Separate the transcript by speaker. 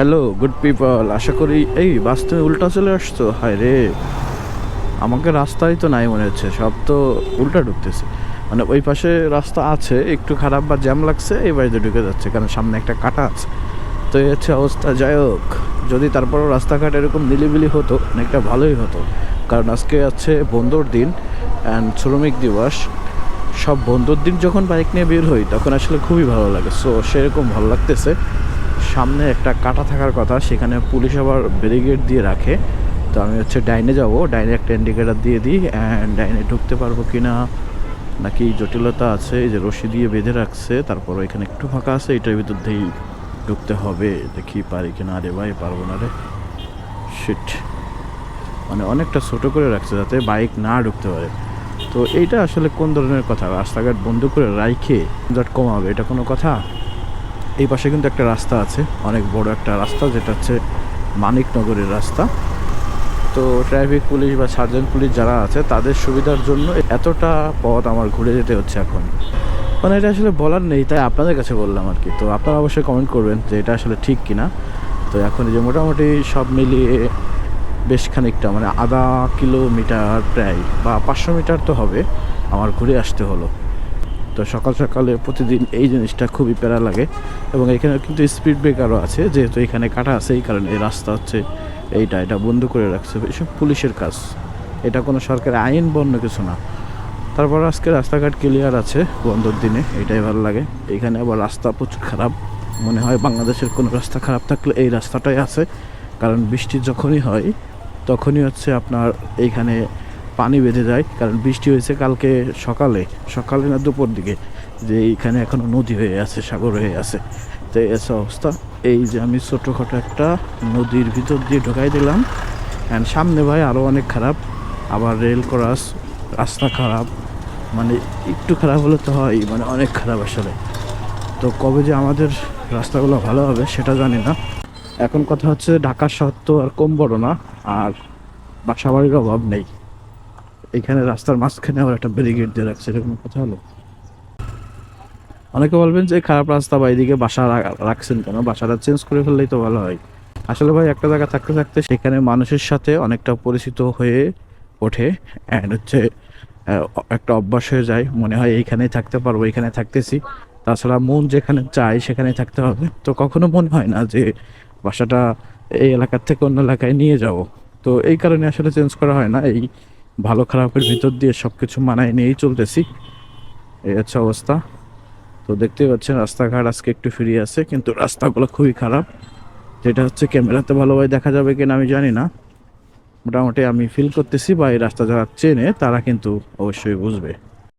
Speaker 1: Hello good people আশা করি এই বাস তুমি উল্টা চলে আসছো? হায় রে। আমাকে রাস্তাই তো নাই মনে হচ্ছে, সব তো উল্টা ঢুকতেছে। মানে ওই পাশে রাস্তা আছে, একটু খারাপ বা জ্যাম লাগছে, এই বাড়িতে ঢুকে যাচ্ছে, কারণ সামনে একটা কাটা আছে। তো এই হচ্ছে অবস্থা, যাই হোক, যদি তারপরও রাস্তাঘাট এরকম নিলিবিলি হতো, অনেকটা ভালোই হতো। কারণ আজকে আছে বন্ধুর দিন অ্যান্ড শ্রমিক দিবস। সব বন্ধুর দিন যখন বাইক নিয়ে বের হই, তখন আসলে খুবই ভালো লাগে। সো সেরকম ভালো লাগতেছে। সামনে একটা কাটা থাকার কথা, সেখানে পুলিশ আবার ব্যারিগেড দিয়ে রাখে। তো আমি হচ্ছে ডাইনে যাব, ডাইনে একটা ইন্ডিকেটার দিয়ে দিই অ্যান্ড ডাইনে ঢুকতে পারব কি না নাকি জটিলতা আছে, এই যে রশি দিয়ে বেঁধে রাখছে, তারপর এখানে একটু ফাঁকা আছে, এটার ভিতর দিয়েই ঢুকতে হবে, দেখি পারি কি না রে ভাই, পারব না রে। শিট মানে অনেকটা ছোট করে রাখছে যাতে বাইক না ঢুকতে পারে। তো এইটা আসলে কোন ধরনের কথা? রাস্তাঘাট বন্ধ করে রাইখে যাট কমাবে এটা কোনো কথা? এই পাশে কিন্তু একটা রাস্তা আছে, অনেক বড় একটা রাস্তা, যেটা হচ্ছে মানিকনগরের রাস্তা। তো ট্রাফিক পুলিশ বা সার্জেন্ট পুলিশ যারা আছে, তাদের সুবিধার জন্য এতটা পথ আমার ঘুরে যেতে হচ্ছে এখন। মানে এটা আসলে বলার নেই, তাই আপনাদের কাছে বললাম আর কি। তো আপনারা অবশ্যই কমেন্ট করবেন যে এটা আসলে ঠিক কিনা। তো এখন যে মোটামুটি সব মিলিয়ে বেশ খানিকটা মানে আধা কিলোমিটার প্রায়, বা পাঁচশো মিটার তো হবে, আমার ঘুরে আসতে হলো। তো সকাল সকালে প্রতিদিন এই জিনিসটা খুবই প্যারা লাগে। এবং এখানে কিন্তু স্পিড ব্রেকারও আছে, যেহেতু এখানে কাটা আছে, এই কারণে এই রাস্তা হচ্ছে এইটা, এটা বন্ধ করে রাখছে। এসব পুলিশের কাজ। এটা কোনো সরকারি আইন বন্য কিছু না। তারপর আজকে রাস্তাঘাট ক্লিয়ার আছে, বন্ধর দিনে, এটাই ভালো লাগে। এখানে আবার রাস্তা প্রচুর খারাপ। মনে হয় বাংলাদেশের কোনো রাস্তা খারাপ থাকলে এই রাস্তাটাই আছে। কারণ বৃষ্টি যখনই হয়, তখনই হচ্ছে আপনার এইখানে পানি বেঁধে যায়, কারণ বৃষ্টি হয়েছে কালকে সকালে সকালে না দুপুর দিকে, যে এইখানে এখনও নদী হয়ে আছে, সাগর হয়ে আছে। তো হচ্ছে অবস্থা। এই যে আমি ছোটোখাটো একটা নদীর ভিতর দিয়ে ঢোকাই দিলাম। অ্যান্ড সামনে ভাই আরও অনেক খারাপ। আবার রেল ক্রস রাস্তা খারাপ। মানে একটু খারাপ হলে তো হয় মানে অনেক খারাপ আসলে। তো কবে যে আমাদের রাস্তাগুলো ভালো হবে সেটা জানি না। এখন কথা হচ্ছে ঢাকার শহর তো আর কম বড় না, আর বাসা বাড়ির অভাব নেই। এখানে রাস্তার মাঝখানে আবার একটা ব্যারিকেড দিয়ে রাখছে, এরকম কথা হলো? অনেকে বলবেন যে খারাপ রাস্তা বা এদিকে বাসা রাখছেন কেন? বাসাটা চেঞ্জ করে ফেললেই তো ভালো হয়। আসলে ভাই, একটা জায়গা থাকতে থাকতে সেখানে মানুষের সাথে অনেকটা পরিচিত হয়ে ওঠে অ্যান্ড হচ্ছে একটা অভ্যাস হয়ে যায়। মনে হয় এইখানেই থাকতে পারব এখানে থাকতেছি। তাছাড়া মন যেখানে চায় সেখানেই থাকতে হবে। তো কখনো মনে হয় না যে, বাসাটা এই এলাকার থেকে অন্য এলাকায় নিয়ে যাব? তো এই কারণে আসলে চেঞ্জ করা হয় না। এই ভালো খারাপের ভিতর দিয়ে সব কিছু মানায় নিয়েই চলতেছি। এই হচ্ছে অবস্থা। তো দেখতেই পাচ্ছেন, রাস্তাঘাট আজকে একটু ফ্রি আছে, কিন্তু রাস্তাগুলো খুবই খারাপ। যেটা হচ্ছে, ক্যামেরাতে ভালোভাবে দেখা যাবে কিনা আমি জানি না। মোটামুটি আমি ফিল করতেছি বা এই রাস্তা যারা চেনে, তারা কিন্তু অবশ্যই বুঝবে।